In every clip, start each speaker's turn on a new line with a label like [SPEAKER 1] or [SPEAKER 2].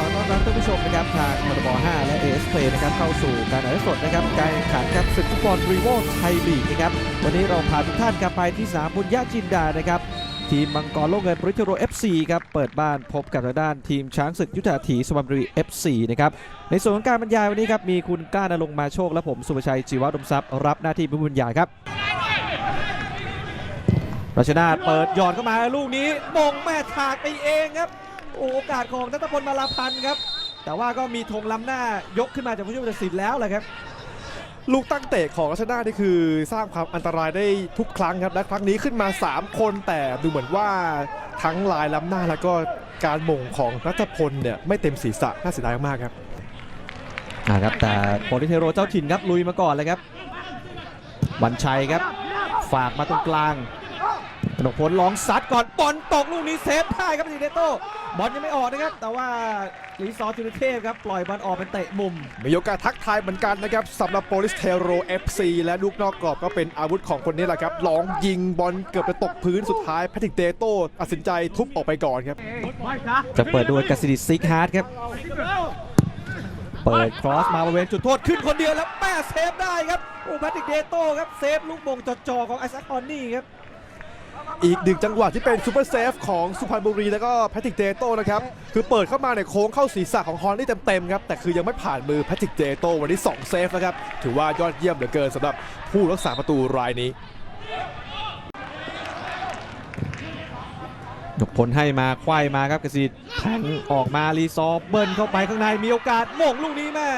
[SPEAKER 1] รับท่านผู้ชมนะครับทางมรบ5และ AS Play นะครับเข้าสู่การถ่ายทอดสดนะครับการแข่งขันครับศึกฟุตบอลรีโวไทยลีกนะครับวันนี้เราพาทุกท่านครับไปที่สนามบุญญาจินดานะครับทีมมังกรโลกเงินบริทโร FC ครับเปิดบ้านพบกับทางด้านทีมช้างศึกยุทธาถีสวัสดิ์บุรี FC นะครับในส่วนของการบรรยายวันนี้ครับมีคุณก้านรงมาโชคและผมสุภชัยจีวะดมทรัพย์รับหน้าที่เป็นผู้บรรยายครับรัชนาเปิดหยอดเข้ามาลูกนี้มงแม่ถากไปเองครับ โอ้โอกาสของนัทพลมาลาพันธ์ครับ แต่ว่าก็มีธงล้ำหน้ายกขึ้นมาจากผู้ช่วยผู้ตัดสินแล้วแหละครับ
[SPEAKER 2] ลูกตั้งเตะของรัชนาธิ์นี่คือสร้างความอันตรายได้ทุกครั้งครับและครั้งนี้ขึ้นมา 3 คนแต่ดูเหมือนว่าทั้งลายล้ำหน้าแล้วก็การหม่งของรัฐพลเนี่ยไม่เต็มศีรษะน่าเสียดายมากครับ
[SPEAKER 1] อ่าครับแต่โปรลิเทโรเจ้าถิ่นครับลุยมาก่อนเลยครับวันชัยครับ ฝากมาตรงกลาง กนกพลลองซัดก่อนบอลตกลูกนี้เซฟได้ครับดิเดโต้บอลยังไม่ออกนะครับ แต่ว่าลีซอร์จุลเทพครับ ปล่อยบอลออกเป็นเตะมุม
[SPEAKER 2] มีโอกาสทักทายเหมือนกันนะครับสำหรับโปลิสเทโร FC และลูกนอกกรอบก็เป็นอาวุธของคนนี้แหละครับลองยิงบอลเกือบจะตกพื้นสุดท้ายแพทริกเตโต้ตัดสินใจทุบออกไปก่อนครับ
[SPEAKER 1] จะเปิดด้วยกาซิดิซิกฮาร์ดครับ เปิดครอสมาบริเวณจุดโทษขึ้นคนเดียวแล้วแม่เซฟได้ครับโอ้แพทริกเดโต้ครับเซฟลูกมงจ่อๆของไอซัคคอนนี่ครับ
[SPEAKER 2] อีกหนึ่งจังหวะที่เป็นซูเปอร์เซฟของสุพรรณบุรีแล้วก็แพทริกเตโต้นะครับ คือเปิดเข้ามาเนี่ยโค้งเข้าศีรษะของฮอนนี่เต็มๆครับ แต่คือยังไม่ผ่านมือแพทริกเตโต้วันนี้2เซฟนะครับ ถือว่ายอดเยี่ยมเหลือเกินสำหรับผู้รักษาประตูรายนี้
[SPEAKER 1] ยกพลให้มาควายมาครับกสิทธิ์แทงออกมารีซอเบิ้ลเข้าไปข้างในมีโอกาสโมงลูกนี้แม่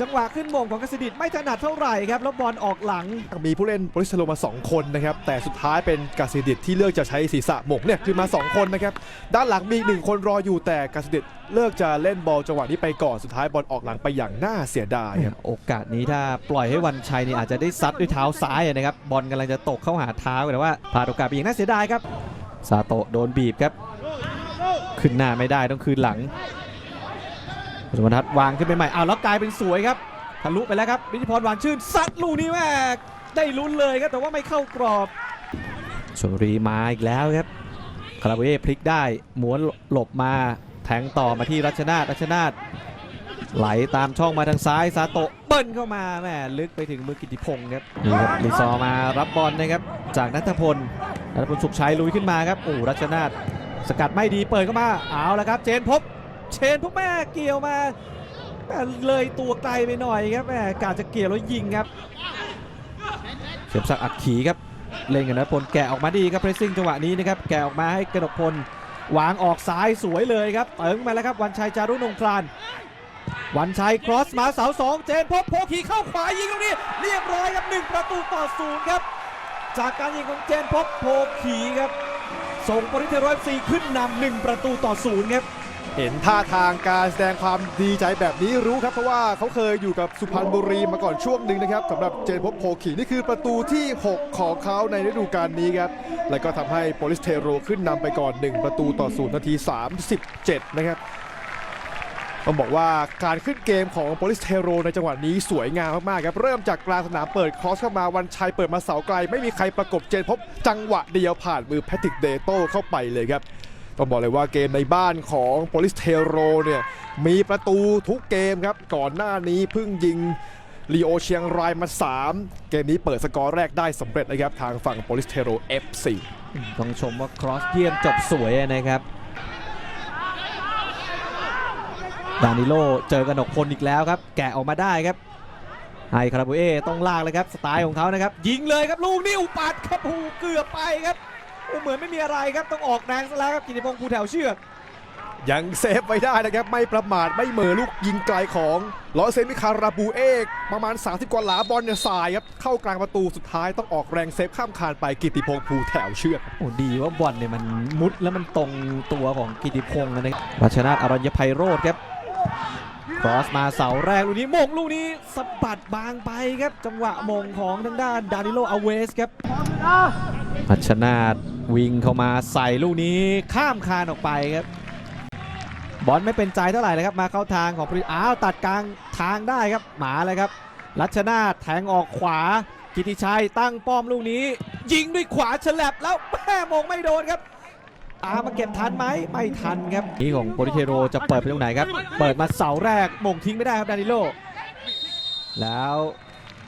[SPEAKER 1] จังหวะขึ้นโมงของกสิทธิ์ไม่ถนัดเท่าไหร่ครับแล้วบอลออกหลัง
[SPEAKER 2] มีผู้เล่นโปลิสเทโรมา 2 คนนะครับ แต่สุดท้ายเป็นกาซิดิตที่เลือกจะใช้ศีรษะหมกเนี่ยคือมา 2 คนนะครับ ด้านหลังมีอีกหนึ่งคนรออยู่แต่กาซิดิตเลือกจะเล่นบอลจังหวะนี้ไปก่อนสุดท้ายบอลออกหลังไปอย่างน่าเสียดายครับ
[SPEAKER 1] โอกาสนี้ถ้าปล่อยให้วันชัยนี่อาจจะได้ซัดด้วยเท้าซ้ายนะครับบอลกำลังจะตกเข้าหาเท้าแต่ว่าพลาดโอกาสไปอย่างน่าเสียดายครับซาโตะโดนบีบครับขึ้นหน้าไม่ได้ต้องคืนหลัง สมทัศน์วางขึ้นไปใหม่อ้าวแล้วกลายเป็นสวยครับทะลุไปแล้วครับวิทิพรหวานชื่นซัดลูกนี้แม่ได้ลุ้นเลยครับแต่ว่าไม่เข้ากรอบชลบุรีมาอีกแล้วครับคาราเวพลิกได้หมุนหลบมาแทงต่อมาที่รัชนาทรัชนาทไหลตามช่องมาทางซ้ายซาโตะเบิ้ลเข้ามาแม่ลึกไปถึงมือกิติพงศ์ครับนี่ครับลีซอร์มารับบอลนะครับจากนัทพลนัทพลสุขชัยลุยขึ้นมาครับโอ้รัชนาทสกัดไม่ดีเปิดเข้ามาเอาละครับ เจนพบเชนพวกแม่เกี่ยวมาแม่เลยตัวไกลไปหน่อยครับแม่กาจะเกี่ยวแล้วยิงครับเสียบศักอักขีครับเล่นกับนัทพลแกะออกมาดีครับเพรสซิ่งจังหวะนี้นะครับแกะออกมาให้กนกพลวางออกซ้ายสวยเลยครับเติงมาแล้วครับวันชัยจารุนงคลานวันชัยครอสมาเสาสองเจนพบโพขีเข้าขวายิงตรงนี้ เรียบร้อยครับหนึ่งประตูต่อศูนย์ครับ จากการยิงของเจนพบโพขีครับ ส่งบริเทโรเอฟซีขึ้นนำหนึ่งประตูต่อศูนย์ครับ
[SPEAKER 2] เห็นท่าทางการแสดงความดีใจแบบนี้รู้ครับ เพราะว่าเขาเคยอยู่กับสุพรรณบุรีมาก่อนช่วงหนึ่งนะครับสำหรับเจนพบโพขีนี่คือประตูที่ 6 ของเขาในฤดูกาลนี้ครับ แล้วก็ทำให้โปลิสเทโรขึ้นนำไปก่อน 1 ประตูต่อศูนย์นาที 37 นะครับต้องบอกว่าการขึ้นเกมของโปลิสเทโรในจังหวะนี้สวยงามมากๆครับ เริ่มจากกลางสนามเปิดคอสเข้ามาวันชัยเปิดมาเสาไกล ไม่มีใครประกบเจนพบจังหวะเดียวผ่านมือแพทริกเดโต้เข้าไปเลยครับ ต้องบอกเลยว่าเกมในบ้านของโปลิสเทโรเนี่ยมีประตูทุกเกมครับ ก่อนหน้านี้เพิ่งยิงลีโอเชียงรายมา 3 เกมนี้เปิดสกอร์แรกได้สำเร็จนะครับ ทางฝั่งโปลิสเทโร FC
[SPEAKER 1] ต้องชมว่าครอสเยี่ยมจบสวยนะครับดานิโลเจอกระหนกพลอีกแล้วครับ แกะออกมาได้ครับไฮคาราบูเอต้องลากเลยครับ สไตล์ของเขานะครับ ยิงเลยครับลูกนี้อุปัดครับหูเกือบไปครับ โอ้เหมือนไม่มีอะไรครับต้องออกแรงซะแล้วครับกิติพงศ์ภูแถวเชือก
[SPEAKER 2] ยังเซฟไว้ได้นะครับ ไม่ประมาทไม่เหม่อลูกยิงไกลของลอเซมิคาราบูเอกประมาณ 30 กว่าหลาบอลเนี่ยสายครับ เข้ากลางประตูสุดท้ายต้องออกแรงเซฟข้ามคานไปกิติพงศ์ภูแถวเชือก
[SPEAKER 1] โอ้ดีว่าบอลเนี่ยมันมุดแล้วมันตรงตัวของกิติพงศ์นะครับรัชนาทอรัญญภัยโรธครับครอสมาเสาแรกลูกนี้มงลูกนี้สะบัดบางไปครับ จังหวะมงของทางด้านดานิโลอาเวสครับ รัชนาทวิ่งเข้ามาใส่ลูกนี้ข้ามคานออกไปครับ บอลไม่เป็นใจเท่าไหร่เลยครับ มาเข้าทางของปริอ้าวตัดกลางทางได้ครับ หมาเลยครับ รัชนาทแทงออกขวา กิติชัยตั้งป้อมลูกนี้ ยิงด้วยขวาฉลับแล้วแม่มงไม่โดนครับตามมาเก็บทันไหมไม่ทันครับนี่ของโปริเทโรจะเปิดไปตรงไหนครับ เปิดมาเสาแรกมงทิ้งไม่ได้ครับดานิโล แล้ว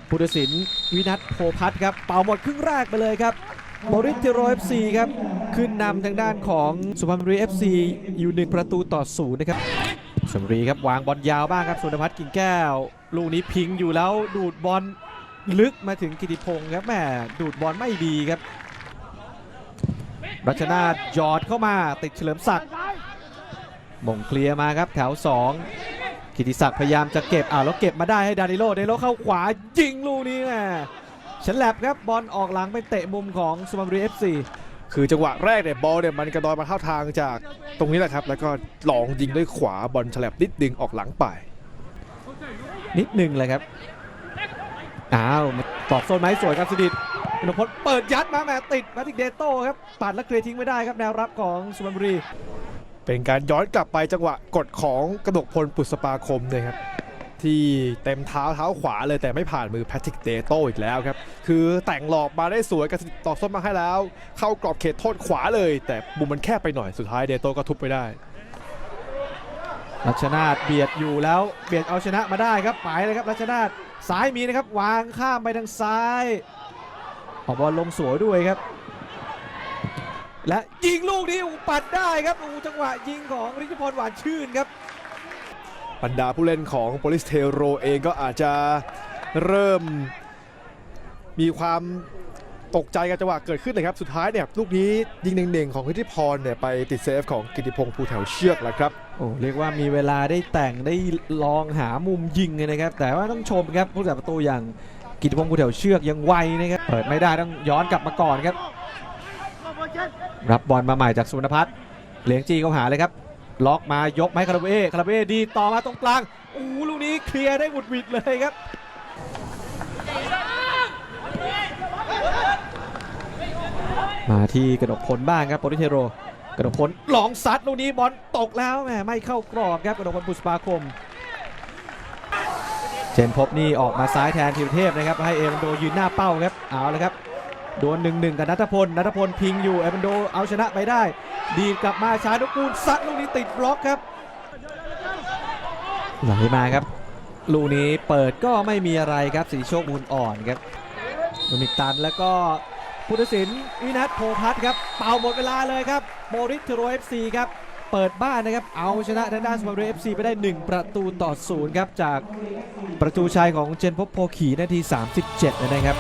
[SPEAKER 1] พุทธศิลป์วินัทโพพัฒครับเป่าหมดครึ่งแรกไปเลยครับ โปริเทโรเอฟซีครับ ขึ้นนำทางด้านของสุพรรณบุรีเอฟซีอยู่หนึ่งประตูต่อศูนย์นะครับสุพรรณบุรีครับ วางบอลยาวบ้างครับสุนทรพัฒน์กิ่งแก้ว ลูกนี้พิงอยู่แล้วดูดบอลลึกมาถึงกิติพงศ์ครับแหมดูดบอลไม่ดีครับ รัชนาทยอดเข้ามาติดเฉลิมศักดิ์มงเคลียร์มาครับแถว 2 กิติศักดิ์พยายามจะเก็บอ่าแล้วเก็บมาได้ให้ดานิโลดานิโลเข้าขวายิงลูกนี้แหม ฉันแลบครับบอลออกหลังไปเตะมุมของสุพรรณบุรีเอฟซี
[SPEAKER 2] คือจังหวะแรกเนี่ยบอลเนี่ยมันกระดอนมาเข้าทางจากตรงนี้แหละครับ แล้วก็ลองยิงด้วยขวาบอลฉลับนิดดึงออกหลังไป
[SPEAKER 1] นิดหนึ่งเลยครับอ้าวมาตอกโซนไม้สวยครับสดิตธนพลเปิดยัดมาแหมติดมาติกเดโต้ครับปัดแล้วเคลียร์ทิ้งไม่ได้ครับแนวรับของสุพรรณบุรี
[SPEAKER 2] เป็นการย้อนกลับไปจังหวะกดของกระดกพลปุษปาคมเนี่ยครับ ที่เต็มเท้าเท้าขวาเลยแต่ไม่ผ่านมือแพทริกเดโต้อีกแล้วครับ คือแต่งหลอกมาได้สวยกระสิตอกส้นมาให้แล้ว เข้ากรอบเขตโทษขวาเลย แต่มุมมันแคบไปหน่อยสุดท้ายเดโต้ก็ทุบไปได้
[SPEAKER 1] รัชนาทเบียดอยู่แล้วเบียดเอาชนะมาได้ครับไปเลยครับรัชนาทซ้ายมีนะครับวางข้ามไปทางซ้ายออกบอลลงสวยด้วยครับ และยิงลูกนี้ปัดได้ครับอูจังหวะยิงของฤทธิพรหวานชื่นครับ
[SPEAKER 2] บรรดาผู้เล่นของโปลิสเทโรเองก็อาจจะเริ่มมีความตกใจกับจังหวะเกิดขึ้นนะครับ สุดท้ายเนี่ยลูกนี้ยิงเน่งๆของฤทธิพรเนี่ยไปติดเซฟของกิติพงศ์ภูแถวเชือกแล้วครับ
[SPEAKER 1] โอ้เรียกว่ามีเวลาได้แต่งได้ลองหามุมยิงเลยนะครับ แต่ว่าต้องชมครับผู้จัดประตูอย่างกิติพงศ์ผู้แถวเชือกยังไวนะครับเปิดไม่ได้ต้องย้อนกลับมาก่อนครับ รับบอลมาใหม่จากสุวรรณพัฒน์เหลียงจีเข้าหาเลยครับ ล็อกมายกมาให้คาราเบเอคาราเบเอดีต่อมาตรงกลางอู้ลูกนี้เคลียร์ได้หวุดหวิดเลยครับมาที่กระดกพลบ้างครับโปรตุเทโรกระดกพลลองซัดลูกนี้บอลตกแล้วแหมไม่เข้ากรอบครับกระดกพลบุษปาคม เจนพบนี่ออกมาซ้ายแทนธีรเทพนะครับให้เอวันโดยืนหน้าเป้าครับเอาเลยครับ ดวลหนึ่งหนึ่งกับนัทพลนัทพลพิงอยู่เอวันโดเอาชนะไปได้ ดีดกลับมาชานุกูลซัดลูกนี้ติดบล็อกครับไหลมาครับ ลูกนี้เปิดก็ไม่มีอะไรครับสีโชคมูลอ่อนครับโดมิกตันแล้วก็พุทธศิลป์วินัทโพพัฒน์ครับ เป่าหมดเวลาเลยครับโมริสเทโรเอฟซีครับ เปิดบ้านนะครับ เอาชนะทางด้านสปอร์ตเอฟซีไปได้ 1 ประตูต่อศูนย์ครับ จากประตูชัยของเจนพบโพขี่นาที 37 นะครับ